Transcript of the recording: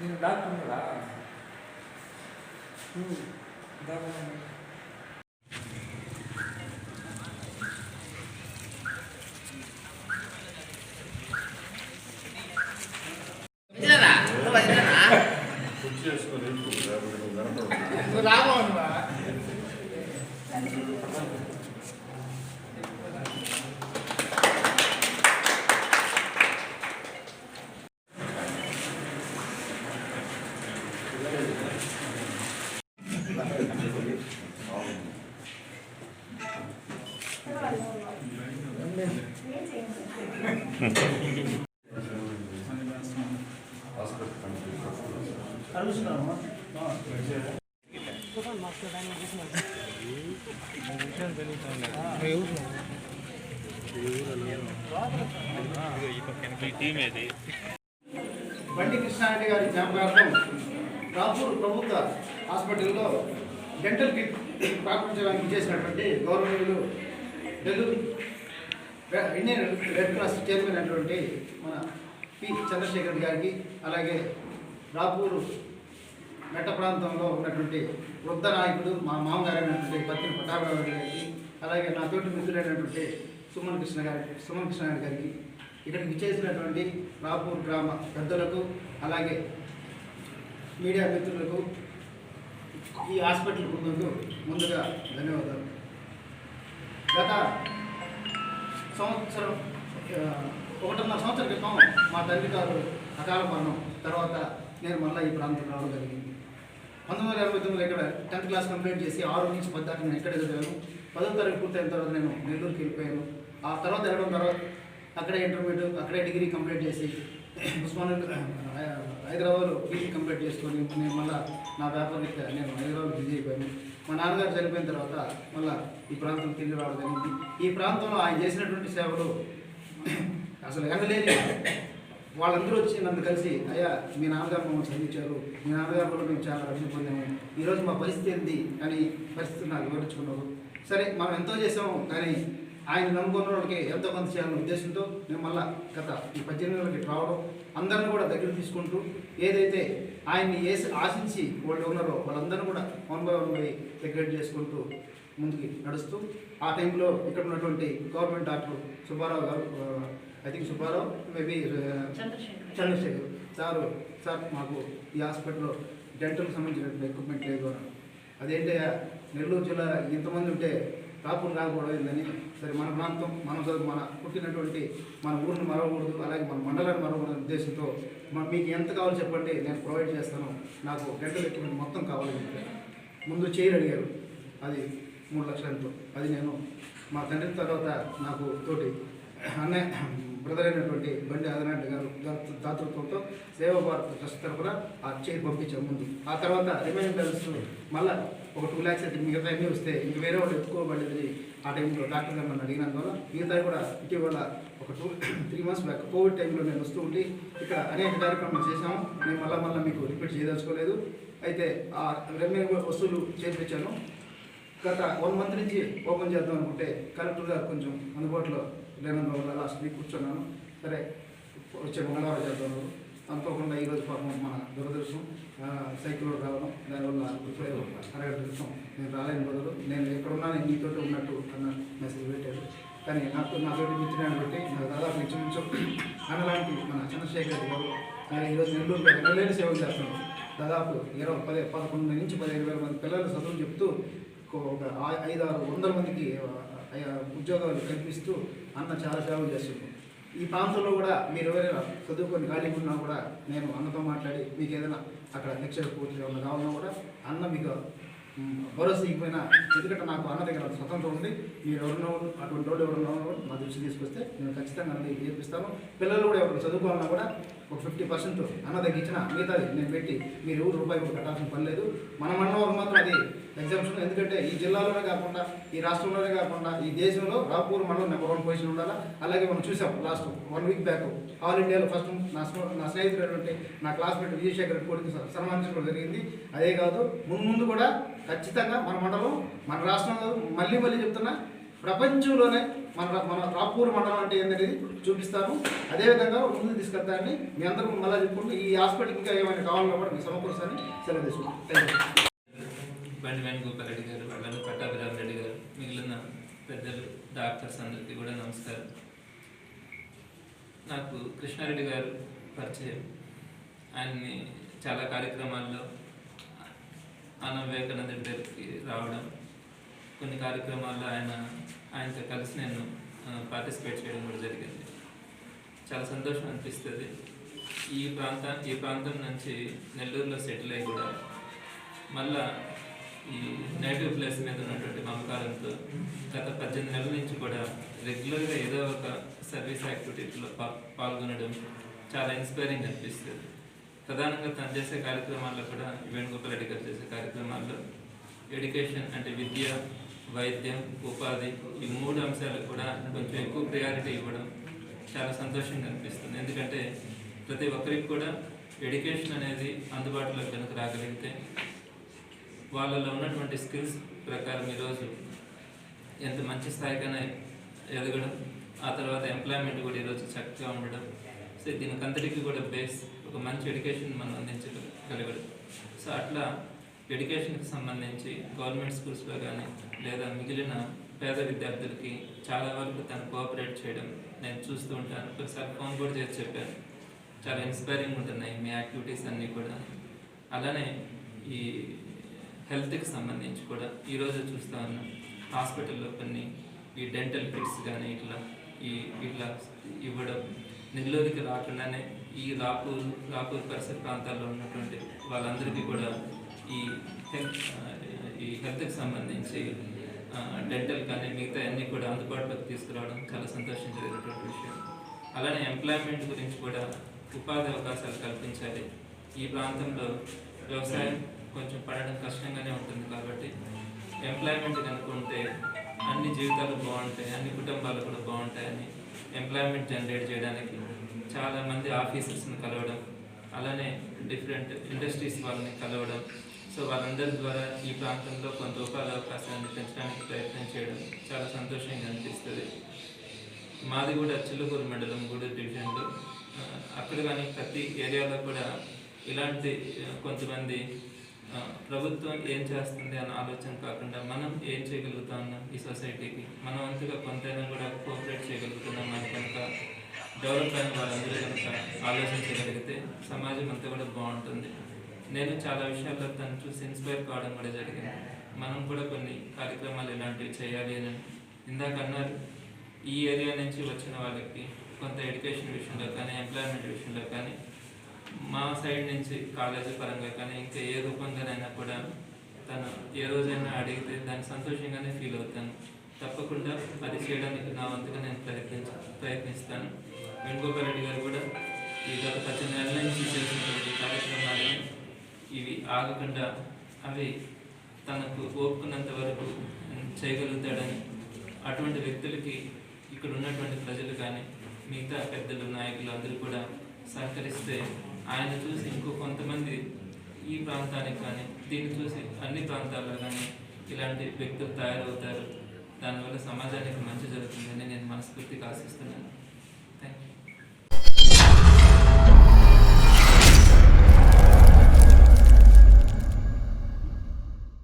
నేను డాక్టర్ ఉన్నాడా డాక్టర్ వచ్చినారా బండి కృష్ణారెడ్డి గారి జ్ఞాపకార్థం రాపూర్ ప్రభుత్వ హాస్పిటల్లో డెంటల్ కిట్ ప్రారంభించడానికి చేసినటువంటి గౌరవనీయులు Nellore Indian Red Cross chairman అయినటువంటి మన పి చంద్రశేఖర్ గారికి అలాగే రాపూరు మెట్ట ప్రాంతంలో ఉన్నటువంటి వృద్ధ నాయకుడు మా మామగారైనటువంటి అయినటువంటి పటాభరావు గారికి అలాగే నా తోటి మిత్రులైనటువంటి సుమన్ కృష్ణ గారి సుమన్ కృష్ణ గారికి ఇక్కడికి చేసినటువంటి రాపూర్ గ్రామ పెద్దలకు అలాగే మీడియా మిత్రులకు ఈ హాస్పిటల్ బృందంకు ముందుగా ధన్యవాదాలు. గత సంవత్సరం ఒకటిన్నర సంవత్సరం క్రితం మా తండ్రి గారు అకాల మరణం తర్వాత నేను మళ్ళీ ఈ ప్రాంతం రావడం జరిగింది. పంతొమ్మిది వందల ఎనభై తొమ్మిది ఇక్కడ టెన్త్ క్లాస్ కంప్లీట్ చేసి ఆరు నుంచి పది దాకా నేను ఇక్కడ చదివాను పదో తరగతి పూర్తయిన తర్వాత నేను నెల్లూరుకి వెళ్ళిపోయాను. ఆ తర్వాత వెళ్ళడం తర్వాత అక్కడే ఇంటర్మీడియట్ అక్కడే డిగ్రీ కంప్లీట్ చేసి ఉస్మాన్ హైదరాబాద్లో పీజీ కంప్లీట్ చేసుకొని నేను మళ్ళీ నా వ్యాపార రీత్యా నేను హైదరాబాద్ బిజీ అయిపోయాను. మా నాన్నగారు చనిపోయిన తర్వాత మళ్ళీ ఈ ప్రాంతం తిరిగి రావడం జరిగింది. ఈ ప్రాంతంలో ఆయన చేసినటువంటి సేవలు అసలు ఎనలేని వాళ్ళందరూ వచ్చి నన్ను కలిసి అయ్యా మీ నాన్నగారు మమ్మల్ని చదివించారు మీ నాన్నగారు కూడా మేము చాలా రక్షణ పొందాము. ఈరోజు మా పరిస్థితి ఏంది? అని పరిస్థితి నాకు వివరించుకున్నారు. సరే మనం ఎంతో చేసాము కానీ ఆయన నమ్ముకున్న వాళ్ళకి ఎంతో కొంత చేయాలనే ఉద్దేశంతో నేను మళ్ళా గత ఈ పద్దెనిమిది నెలలకి రావడం అందరిని కూడా దగ్గర తీసుకుంటూ ఏదైతే ఆయన్ని వేసి ఆశించి వాళ్ళు ఉన్నారో వాళ్ళందరినీ కూడా వన్ బై వన్ బై చేసుకుంటూ ముందుకి నడుస్తూ ఆ టైంలో ఇక్కడ ఉన్నటువంటి government doctor Subbarao garu I think Subbarao maybe Chandrasekhar. Sir sir మాకు ఈ హాస్పిటల్లో డెంటల్కి సంబంధించినటువంటి ఎక్విప్మెంట్ లేదు అదేంటి నెల్లూరు జిల్లా ఇంతమంది ఉంటే రాపూర్ రాకపోవడం ఏందని. సరే మన ప్రాంతం మన మన పుట్టినటువంటి మన ఊరిని మరవకూడదు అలాగే మన మండలాన్ని మరవకూడదు ఉద్దేశంతో మీకు ఎంత కావాలో చెప్పండి నేను ప్రొవైడ్ చేస్తాను. నాకు గంటలు ఎక్కువ మొత్తం కావాలి అంటే ముందు చైర్ అడిగారు. అది మూడు లక్షలతో అది నేను మా తండ్రి తర్వాత నాకు తోటి అన్నయ్య బ్రదర్ అయినటువంటి బండి ఆదినాయుడు గారు దాతృత్వంతో సేవా భారత్ ట్రస్ట్ తరఫున ఆ చైర్ పంపించే ముందు. ఆ తర్వాత రిమైనింగ్ బ్యాలెన్స్ మళ్ళీ ఒక టూ ల్యాక్స్ అయితే మిగతా అన్నీ వస్తే ఇంక వేరే వాళ్ళు ఎక్కువ ఆ టైంలో డాక్టర్ గారు నన్ను అడిగినందువల్ల మిగతా కూడా ఇటీవల ఒక two three months back covid టైంలో నేను వస్తూ ఉండి ఇక్కడ అనేక కార్యక్రమాలు చేశాము. నేను మళ్ళీ మళ్ళీ మీకు రిపీట్ చేయదలుచుకోలేదు. అయితే ఆ రెవెన్యూ వస్తువులు చేర్పించాను గత వన్ మంత్ నుంచి ఓపెన్ చేద్దాం అనుకుంటే కలెక్టర్ గారు కొంచెం అందుబాటులో లేనందువల్ల లాస్ట్ వీక్ కూర్చున్నాను. సరే వచ్చే మంగళవారం చేద్దాం. అనుకోకుండా ఈరోజు పాపం మన దురదృష్టం సైకిల్లో రావడం దానివల్ల ఇప్పుడే అరగదృష్టం నేను రాలేని బదులు నేను ఎక్కడున్నా నేను నీతోటి ఉన్నట్టు అన్న మెసేజ్ పెట్టారు కానీ నాకు నాతోటి మిత్రుని బట్టి నాకు దాదాపు ఇంచుమించు అన్నలాంటి మన చంద్రశేఖర్ గారు ఆయన ఈరోజు నెల్లూరులో నెల్లూరు సేవలు చేస్తున్నాడు దాదాపు ఇరవై పది పదకొండు నుంచి పదిహేను వేల మంది పిల్లలు చదువులు చెప్తూ ఒక ఐదు ఆరు వందల మందికి ఉద్యోగాలు కల్పిస్తూ అన్న చాలా సేవలు చేస్తున్నాం ఈ ప్రాంతంలో కూడా మీరు ఎవరైనా చదువుకొని ఖాళీ ఉన్నా కూడా నేను అన్నతో మాట్లాడి మీకు ఏదైనా అక్కడ లెక్చర్ పూర్తిగా ఉన్న కావాలన్నా కూడా అన్న మీకు భరోసా ఇవ్వకపోయినా ఎందుకంటే నాకు అన్న దగ్గర స్వతంత్రం ఉంది. మీరు ఎవరినో అటువంటి వాళ్ళు ఎవరినో మా దృష్టి తీసుకొస్తే నేను ఖచ్చితంగా అన్నది నేర్పిస్తాను పిల్లలు కూడా ఎవరు చదువుకోవాలన్నా కూడా ఒక ఫిఫ్టీ పర్సెంట్ అన్న దగ్గర ఇచ్చిన మిగతాది నేను పెట్టి మీరు ఎవరు రూపాయి కూడా కట్టాల్సిన పని లేదు. మన మండలం మాత్రం అది ఎగ్జామ్షన్ ఎందుకంటే ఈ జిల్లాలోనే కాకుండా ఈ రాష్ట్రంలోనే కాకుండా ఈ దేశంలో రాపూర్ మండలం నెంబర్ వన్ పొజిషన్ ఉండాలా? అలాగే మనం చూసాం last one week back all ఇండియాలో ఫస్ట్ నా నా స్నేహితుడైనటువంటి నా క్లాస్మేట్ విజయశేఖర్ రెడ్డి కొడుకు సన్మానించడం జరిగింది. అదే కాదు ముందు ముందు కూడా ఖచ్చితంగా మన మండలం మన రాష్ట్రంలో మళ్ళీ మళ్ళీ చెప్తున్నా ప్రపంచంలోనే మన మన రాపూర్ మండలం అంటే ఏంటనేది చూపిస్తాను. అదేవిధంగా ముందుకు తీసుకెళ్తానని మీ అందరూ మళ్ళీ చెప్పుకుంటూ ఈ హాస్పిటల్కి ఇంకా ఏమైనా కావాలన్నా కూడా మీ సమకూర్చాన్ని సెలవు తీసుకుంటాను థ్యాంక్ యూ బండి వేణుగోపాల్ రెడ్డి గారు వాళ్ళని పట్టాభిరామ్ రెడ్డి గారు మిగిలిన పెద్దలు డాక్టర్స్ అందరికీ కూడా నమస్కారం. నాకు కృష్ణారెడ్డి గారు పరిచయం. ఆయన్ని చాలా కార్యక్రమాల్లో అన్న వివేకానంద దగ్గరికి రావడం. కొన్ని కార్యక్రమాల్లో ఆయన ఆయనతో కలిసి నేను పార్టిసిపేట్ చేయడం కూడా జరిగింది. చాలా సంతోషం అనిపిస్తుంది. ఈ ప్రాంతం ఈ ప్రాంతం నుంచి నెల్లూరులో సెటిల్ అయ్యి కూడా మళ్ళా ఈ నేటివ్ ప్లేస్ మీద ఉన్నటువంటి మమకారంతో గత పద్దెనిమిది నెలల నుంచి కూడా రెగ్యులర్గా ఏదో ఒక సర్వీస్ యాక్టివిటీలో పాల్గొనడం చాలా ఇన్స్పైరింగ్ అనిపిస్తుంది. ప్రధానంగా తను చేసే కార్యక్రమాల్లో కూడా వేణుగోపాల్ రెడ్డి గారు చేసే కార్యక్రమాల్లో ఎడ్యుకేషన్ అంటే విద్య వైద్యం ఉపాధి ఈ మూడు అంశాలకు కూడా కొంచెం ఎక్కువ ప్రయారిటీ ఇవ్వడం చాలా సంతోషంగా అనిపిస్తుంది. ఎందుకంటే ప్రతి ఒక్కరికి కూడా ఎడ్యుకేషన్ అనేది అందుబాటులో కనుక రాగలిగితే వాళ్ళలో ఉన్నటువంటి స్కిల్స్ ప్రకారం ఈరోజు ఎంత మంచి స్థాయికైనా ఎదగడం ఆ తర్వాత ఎంప్లాయ్మెంట్ కూడా ఈరోజు చక్కగా ఉండడం సో దీనికి అంతటికీ కూడా బేస్ ఒక మంచి ఎడ్యుకేషన్ మనం అందించగలగదు సో అట్లా ఎడ్యుకేషన్కి సంబంధించి గవర్నమెంట్ స్కూల్స్లో కానీ లేదా మిగిలిన పేద విద్యార్థులకి చాలా వరకు తను కోఆపరేట్ చేయడం నేను చూస్తూ ఉంటాను. ఒకసారి ఫోన్ కూడా చేసి చెప్పాను. చాలా ఇన్స్పైరింగ్ ఉంటున్నాయి మీ యాక్టివిటీస్ అన్నీ కూడా. అలానే ఈ హెల్త్కి సంబంధించి కూడా ఈరోజు చూస్తూ ఉన్నాం హాస్పిటల్లో కొన్ని ఈ డెంటల్ కిట్స్ కానీ ఇట్లా ఈ ఇట్లా ఇవ్వడం నెల్లూరుకి రాకుండానే ఈ రాపూర్ రాపూర్ పరిసర ప్రాంతాల్లో ఉన్నటువంటి వాళ్ళందరికీ కూడా ఈ హెల్త్ ఈ హెల్త్కి సంబంధించి డెంటల్ కానీ మిగతా అన్నీ కూడా అందుబాటులోకి తీసుకురావడం చాలా సంతోషించదగినటువంటి విషయం. అలానే ఎంప్లాయ్మెంట్ గురించి కూడా ఉపాధి అవకాశాలు కల్పించాలి. ఈ ప్రాంతంలో వ్యవసాయం కొంచెం పడడం కష్టంగానే ఉంటుంది కాబట్టి ఎంప్లాయ్మెంట్ కనుక్కుంటే అన్ని జీవితాలు బాగుంటాయి అన్ని కుటుంబాలు కూడా బాగుంటాయని ఎంప్లాయ్మెంట్ జనరేట్ చేయడానికి చాలా మంది ఆఫీసర్స్ని కలవడం అలానే డిఫరెంట్ ఇండస్ట్రీస్ వాళ్ళని కలవడం. సో వాళ్ళందరి ద్వారా ఈ ప్రాంతంలో కొంత ఉపాధి అవకాశాన్ని పెంచడానికి ప్రయత్నం చేయడం చాలా సంతోషంగా అనిపిస్తుంది. మాది కూడా చిల్లకూరు మండలం గూడూరు డివిజన్లో. అక్కడ కానీ ప్రతి ఏరియాలో కూడా ఇలాంటి కొంతమంది ప్రభుత్వం ఏం చేస్తుంది అన్న ఆలోచన కాకుండా మనం ఏం చేయగలుగుతాం ఈ సొసైటీకి మనం అంతగా కొంతైనా కూడా కోఆపరేట్ చేయగలుగుతున్నాం అని కనుక డెవలప్ అయిన వాళ్ళందరూ కనుక ఆలోచించగలిగితే సమాజం అంతా కూడా బాగుంటుంది. నేను చాలా విషయాల్లో తను చూసి ఇన్స్పైర్ కావడం కూడా జరిగింది. మనం కూడా కొన్ని కార్యక్రమాలు ఇలాంటివి చేయాలి అని ఇందాక అన్నారు. ఈ ఏరియా నుంచి వచ్చిన వాళ్ళకి కొంత ఎడ్యుకేషన్ విషయంలో కానీ ఎంప్లాయ్మెంట్ విషయంలో కానీ మా సైడ్ నుంచి కాలేజీ పరంగా కానీ ఇంకా ఏ రూపంగానైనా కూడా తను ఏ రోజైనా అడిగితే దాన్ని సంతోషంగానే ఫీల్ అవుతాను. తప్పకుండా అది చేయడానికి నా వంతుగా నేను ప్రయత్నించ ప్రయత్నిస్తాను. వేణుగోపాల్ రెడ్డి గారు కూడా ఈ గత పద్దెనిమిది నెలల నుంచి చేసినటువంటి కార్యక్రమాలను ఇవి ఆగకుండా అవి తనకు ఓపుకున్నంత వరకు చేయగలుగుతాడని అటువంటి వ్యక్తులకి ఇక్కడ ఉన్నటువంటి ప్రజలు కానీ మిగతా పెద్దలు నాయకులు అందరూ కూడా సహకరిస్తే ఆయన చూసి ఇంకో కొంతమంది ఈ ప్రాంతానికి కానీ దీన్ని చూసి అన్ని ప్రాంతాల్లో కానీ ఇలాంటి వ్యక్తులు తయారవుతారు. దానివల్ల సమాజానికి మంచి జరుగుతుందని నేను మనస్ఫూర్తిగా ఆశిస్తున్నాను.